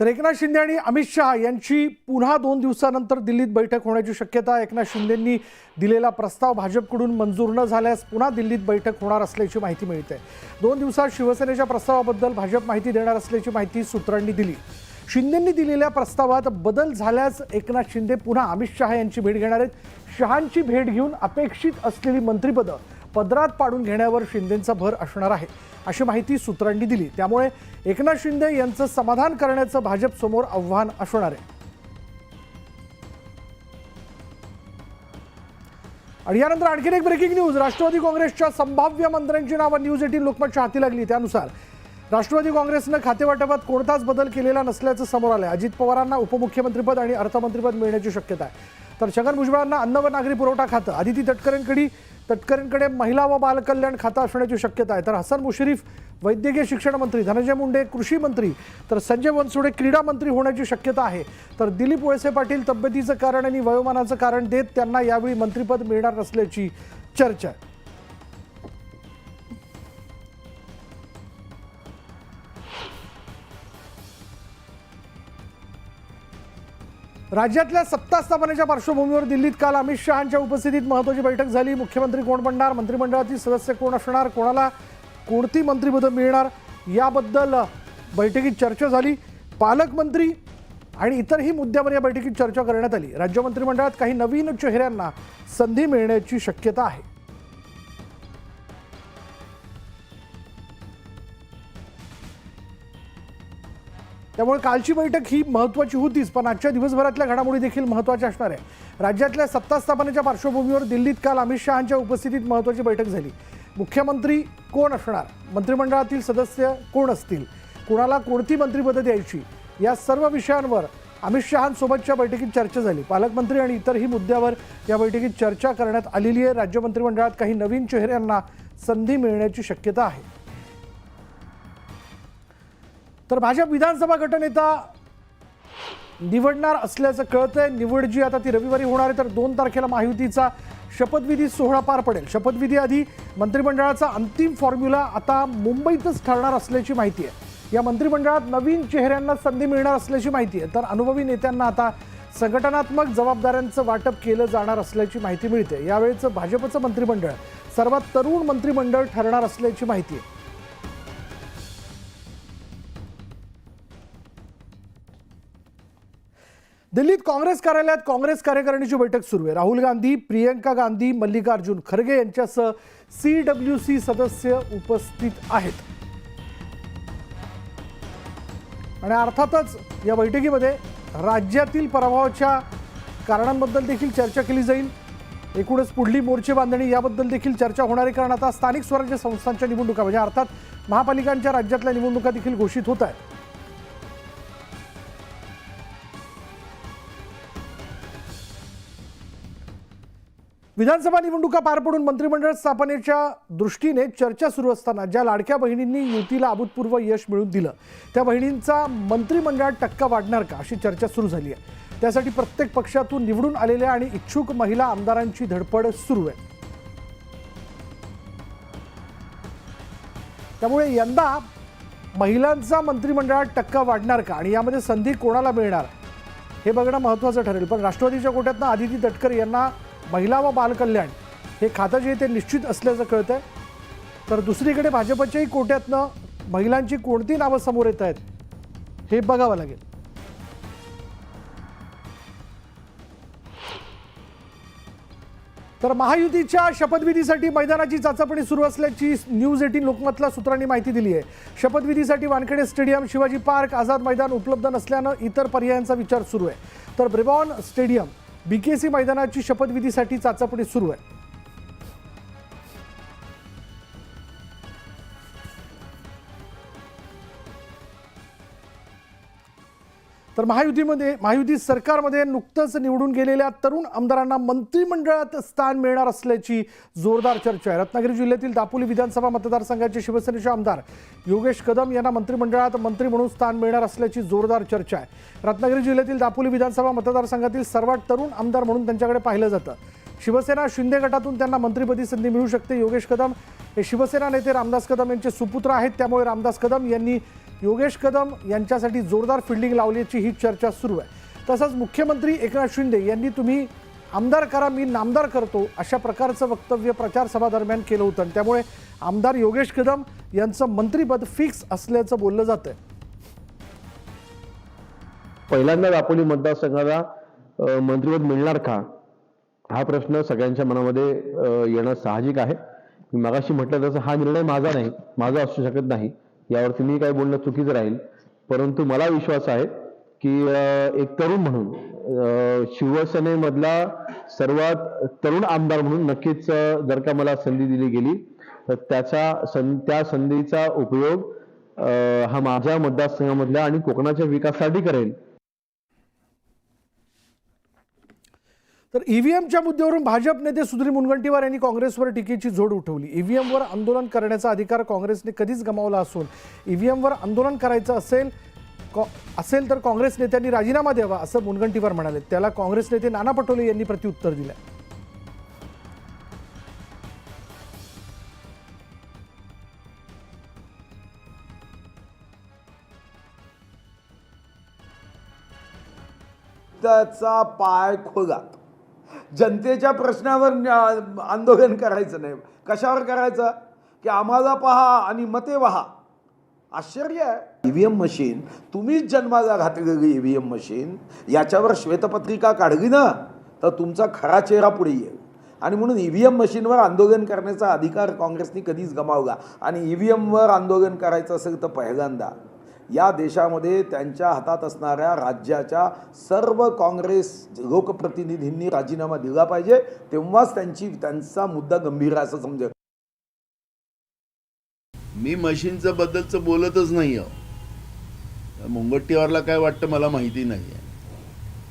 तर एकनाथ शिंदे आणि अमित शहा यांची पुन्हा दोन दिवसानंतर दिल्लीत बैठक होण्याची शक्यता एकनाथ शिंदेंनी दिलेला प्रस्ताव भाजपकडून मंजूर न झाल्यास पुन्हा दिल्लीत बैठक होणार असल्याची माहिती मिळते. दोन दिवसात शिवसेनेच्या प्रस्तावाबद्दल भाजप माहिती देणार असल्याची माहिती सूत्रांनी दिली. शिंदेंनी दिलेल्या प्रस्तावात बदल झाल्यास एकनाथ शिंदे पुन्हा अमित शहा यांची भेट घेणार आहेत. शहांची भेट घेऊन अपेक्षित असलेली मंत्रिपदं पदरात पाडून घेण्यावर शिंदेंचा भर असणार आहे अशी माहिती सूत्रांनी दिली. त्यामुळे एकनाथ शिंदे यांचं समाधान करण्याचं भाजपसमोर आव्हान असणार आहे. आणि यानंतर आणखीन एक ब्रेकिंग न्यूज राष्ट्रवादी काँग्रेसच्या संभाव्य मंत्र्यांची नावं न्यूज एटीन लोकमतच्या हाती लागली. त्यानुसार राष्ट्रवादी काँग्रेसनं खातेवाटपात कोणताच बदल केलेला नसल्याचं समोर आलं अजित पवारांना उपमुख्यमंत्रीपद आणि अर्थमंत्रीपद मिळण्याची शक्यता आहे. तर छगन भुजबळांना अन्न व नागरी पुरवठा खातं आदिती तटकरेंकडे तटकरेंकडे महिला व बालकल्याण खातं असण्याची शक्यता आहे. तर हसन मुश्रीफ वैद्यकीय शिक्षण मंत्री धनंजय मुंडे कृषी मंत्री तर संजय बनसोडे क्रीडा मंत्री होण्याची शक्यता आहे. तर दिलीप वळसे पाटील तब्येतीचं कारण आणि वयोमानाचं कारण देत त्यांना यावेळी मंत्रिपद मिळणार नसल्याची चर्चा आहे. राज्यातल्या सत्ता स्थापनेच्या पार्श्वभूमीवर दिल्लीत काल अमित शहांच्या उपस्थितीत महत्वाची बैठक झाली. मुख्यमंत्री कोण बनणार? मंत्रिमंडळातील सदस्य कोण असणार? कोणाला कोणती मंत्रिपदं मिळणार? याबद्दल बैठकीत चर्चा झाली. पालकमंत्री आणि इतरही मुद्द्यावर या बैठकीत चर्चा करण्यात आली. राज्य मंत्रिमंडळात काही नवीन चेहऱ्यांना संधी मिळण्याची शक्यता आहे. त्यामुळे कालची बैठक ही महत्त्वाची होतीच पण आजच्या दिवसभरातल्या घडामोडी देखील महत्त्वाच्या असणार आहे राज्यातल्या सत्ता स्थापनेच्या पार्श्वभूमीवर दिल्लीत काल अमित शहांच्या उपस्थितीत महत्त्वाची बैठक झाली. मुख्यमंत्री कोण असणार? मंत्रिमंडळातील सदस्य कोण असतील? कुणाला कोणती मंत्रिपदं द्यायची? या सर्व विषयांवर अमित शहांसोबतच्या बैठकीत चर्चा झाली. पालकमंत्री आणि इतरही मुद्द्यावर या बैठकीत चर्चा करण्यात आलेली आहे. राज्य मंत्रिमंडळात काही नवीन चेहऱ्यांना संधी मिळण्याची शक्यता आहे. तर भाजप विधानसभा गटनेता निवडणार असल्याचं कळतंय. निवड जी आता ती रविवारी होणार आहे तर दोन तारखेला महायुतीचा शपथविधी सोहळा पार पडेल. शपथविधी आधी मंत्रिमंडळाचा अंतिम फॉर्म्युला आता मुंबईतच ठरणार असल्याची माहिती आहे. या मंत्रिमंडळात नवीन चेहऱ्यांना संधी मिळणार असल्याची माहिती आहे. तर अनुभवी नेत्यांना आता संघटनात्मक जबाबदाऱ्यांचं वाटप केलं जाणार असल्याची माहिती मिळते. यावेळेचं भाजपचं मंत्रिमंडळ सर्वात तरुण मंत्रिमंडळ ठरणार असल्याची माहिती आहे. दिल्लीत काँग्रेस कार्यालयात काँग्रेस कार्यकारिणीची बैठक सुरू आहे. राहुल गांधी प्रियंका गांधी मल्लिकार्जुन खरगे यांच्यासह सी डब्ल्यू सी सदस्य उपस्थित आहेत. आणि अर्थातच या बैठकीमध्ये राज्यातील पराभवाच्या कारणांबद्दल देखील चर्चा केली जाईल. एकूणच पुढली मोर्चे बांधणी याबद्दल देखील चर्चा होणार आहे कारण आता स्थानिक स्वराज्य संस्थांच्या निवडणुका म्हणजे अर्थात महापालिकांच्या राज्यातल्या निवडणुका देखील घोषित होत आहेत. विधानसभा निवडणुका पार पडून मंत्रिमंडळ स्थापनेच्या दृष्टीने चर्चा सुरू असताना ज्या लाडक्या बहिणींनी युतीला अभूतपूर्व यश मिळवून दिलं त्या बहिणींचा मंत्रिमंडळात टक्का वाढणार का अशी चर्चा सुरू झाली आहे. त्यासाठी प्रत्येक पक्षातून निवडून आलेल्या आणि इच्छुक महिला आमदारांची धडपड सुरू आहे. त्यामुळे यंदा महिलांचा मंत्रिमंडळात टक्का वाढणार का आणि यामध्ये संधी कोणाला मिळणार? हे बघणं महत्त्वाचं ठरेल. पण राष्ट्रवादीच्या कोट्यातनं आदिती तटकर यांना महिला व बालकल्याण हे खातं जे ते निश्चित असल्याचं कळतंय. तर दुसरीकडे भाजपच्याही कोट्यातनं महिलांची कोणती नावं समोर येत आहेत हे बघावं लागेल. तर महायुतीच्या शपथविधीसाठी मैदानाची चाचपणी सुरू असल्याची न्यूज एटीन लोकमतला सूत्रांनी माहिती दिली आहे. शपथविधीसाठी वानखेडे स्टेडियम शिवाजी पार्क आझाद मैदान उपलब्ध नसल्यानं इतर पर्यायांचा विचार सुरू आहे. तर ब्रिबॉन स्टेडियम बीकेसी मैदानाची शपथविधीसाठी चाचपणी सुरू आहे. तर महायुतीमध्ये महायुती सरकारमध्ये नुकतंच निवडून गेलेल्या तरुण आमदारांना मंत्रिमंडळात स्थान मिळणार असल्याची जोरदार चर्चा आहे. रत्नागिरी जिल्ह्यातील दापोली विधानसभा मतदारसंघाचे शिवसेनेचे आमदार योगेश कदम यांना मंत्रिमंडळात मंत्री म्हणून स्थान मिळणार असल्याची जोरदार चर्चा आहे. रत्नागिरी जिल्ह्यातील दापोली विधानसभा मतदारसंघातील सर्वात तरुण आमदार म्हणून त्यांच्याकडे पाहिलं जातं. शिवसेना शिंदे गटातून त्यांना मंत्रिपदी संधी मिळू शकते योगेश कदम. हे शिवसेना नेते रामदास कदम यांचे सुपुत्र आहेत त्यामुळे रामदास कदम यांनी योगेश कदम यांच्यासाठी जोरदार फिल्डिंग लावल्याची ही चर्चा सुरू आहे. तसंच मुख्यमंत्री एकनाथ शिंदे यांनी तुम्ही आमदार करा मी नामदार करतो अशा प्रकारचं वक्तव्य प्रचार सभा दरम्यान केलं होतं. आणि त्यामुळे आमदार योगेश कदम यांचं मंत्रीपद फिक्स असल्याचं बोललं जातं पहिल्यांदा दापोली मतदारसंघाला अ, मंत्रिपद मिळणार का? हा प्रश्न सगळ्यांच्या मनामध्ये येणं साहजिक आहे. मी मगाशी म्हटलं तसं हा निर्णय माझा नाही माझा असू शकत नाही. यावरती मी काय बोलणं चुकीचं राहील. परंतु मला विश्वास आहे की एक तरुण म्हणून शिवसेनेमधला सर्वात तरुण आमदार म्हणून नक्कीच जर का मला संधी दिली गेली तर त्याचा सं त्या संधीचा उपयोग हा माझ्या मतदारसंघामधल्या आणि कोकणाच्या विकासासाठी करेल. तर ईव्हीएमच्या मुद्द्यावरून भाजप नेते सुधीर मुनगंटीवार यांनी काँग्रेसवर टीकेची झोड उठवली. ईव्हीएमवर आंदोलन करण्याचा अधिकार काँग्रेसने कधीच गमावला असून ईव्हीएमवर आंदोलन करायचं असेल कॉ- असेल तर काँग्रेस नेत्यांनी राजीनामा द्यावा असं मुनगंटीवार म्हणाले. त्याला काँग्रेस नेते नाना पटोले यांनी प्रत्युत्तर दिलं त्याचा पाय खोलात जनतेच्या प्रश्नावर न्या- आंदोलन करायचं नाही. कशावर करायचं? की आम्हाला पहा आणि मते वहा. आश्चर्य आहे. ईव्हीएम मशीन तुम्हीच जन्माला घातलेली ईव्हीएम मशीन याच्यावर श्वेतपत्रिका काढली ना तर तुमचा खरा चेहरा पुढे येईल. आणि म्हणून ईव्हीएम मशीनवर आंदोलन करण्याचा अधिकार काँग्रेसने कधीच गमावला. आणि ईव्हीएमवर आंदोलन करायचं असेल तर पहिल्यांदा. या देशामध्ये त्यांच्या हातात असणाऱ्या राज्याच्या सर्व काँग्रेस लोकप्रतिनिधींनी राजीनामा दिला पाहिजे तेव्हाच त्यांची त्यांचा मुद्दा गंभीर आहे असं समजेल. मी मशीनचं बद्दलचं बोलतच नाही आहो. मुंगट्टीवारला काय वाटतं मला माहिती नाही आहे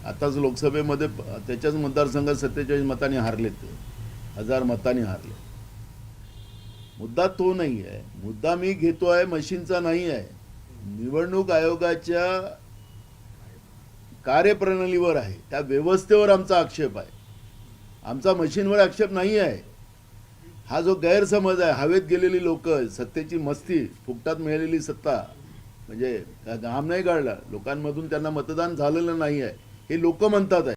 आताच लोकसभेमध्ये त्याच्याच मतदारसंघात सत्तेचाळीस मतांनी हारले ते. हजार मतांनी हारले मुद्दा तो नाही आहे मुद्दा मी घेतो आहे मशीनचा नाही आहे निवडणूक आयोगाच्या कार्यप्रणालीवर आहे. त्या व्यवस्थेवर आमचा आक्षेप आहे. आमचा मशीनवर आक्षेप नाही आहे. हा जो गैरसमज आहे हवेत गेलेली लोक सत्तेची मस्ती फुकटात मिळालेली सत्ता म्हणजे घाम नाही काढला लोकांमधून त्यांना मतदान झालेलं नाही आहे. हे लोक म्हणतात आहे.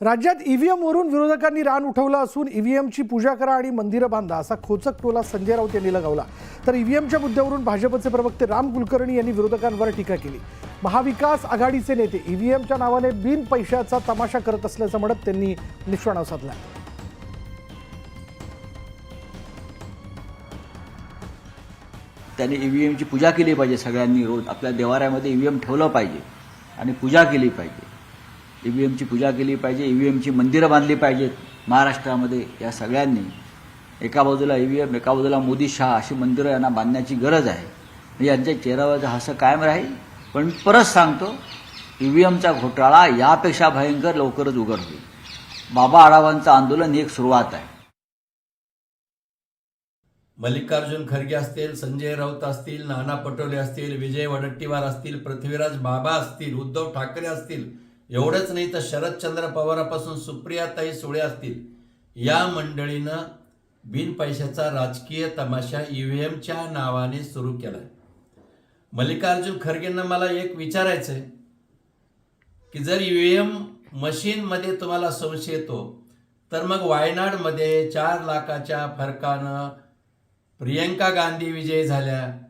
राज्यात ईव्हीएमवरून विरोधकांनी रान उठवलं असून ईव्हीएमची पूजा करा आणि मंदिरं बांधा असा खोचक टोला संजय राऊत यांनी लगावला. तर ईव्हीएमच्या मुद्द्यावरून भाजपचे प्रवक्ते राम कुलकर्णी यांनी विरोधकांवर टीका केली. महाविकास आघाडीचे नेते ईव्हीएमच्या नावाने बिन पैशाचा तमाशा करत असल्याचं म्हणत त्यांनी निष्णाव साधला. त्याने ई एमची पूजा केली पाहिजे सगळ्यांनी रोज आपल्या देवाऱ्यामध्ये ई एम ठेवलं पाहिजे आणि पूजा केली पाहिजे. ई व्ही एमची पूजा केली पाहिजे ई मंदिरं बांधली पाहिजेत. महाराष्ट्रामध्ये या सगळ्यांनी. एका बाजूला ई व्ही एम एका बाजूला मोदी शहा अशी मंदिरं यांना बांधण्याची गरज आहे. म्हणजे यांच्या चेहऱ्यावरचं हसं कायम राहील. पण परत सांगतो ई व्ही एमचा घोटाळा यापेक्षा भयंकर लवकरच उघड होईल. बाबा आढावांचं आंदोलन ही एक सुरुवात आहे. मल्लिकार्जुन खरगे असतील संजय राऊत असतील नाना पटोले असतील विजय वडट्टीवार असतील पृथ्वीराज बाबा असतील उद्धव ठाकरे असतील एवढंच नाही तर शरदचंद्र पवारापासून सुप्रियाताई सुळे असतील. या मंडळीनं बिन पैशाचा राजकीय तमाशा ईव्हीएमच्या नावाने सुरू केला मल्लिकार्जुन खरगेंना मला एक विचारायचं आहे की जर ईव्हीएम मशीनमध्ये तुम्हाला संशय येतो तर मग वायनाडमध्ये चार लाखाच्या फरकानं प्रियंका गांधी विजयी झाल्या.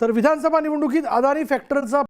तर विधानसभा निवडणुकीत अदानी फॅक्टरचा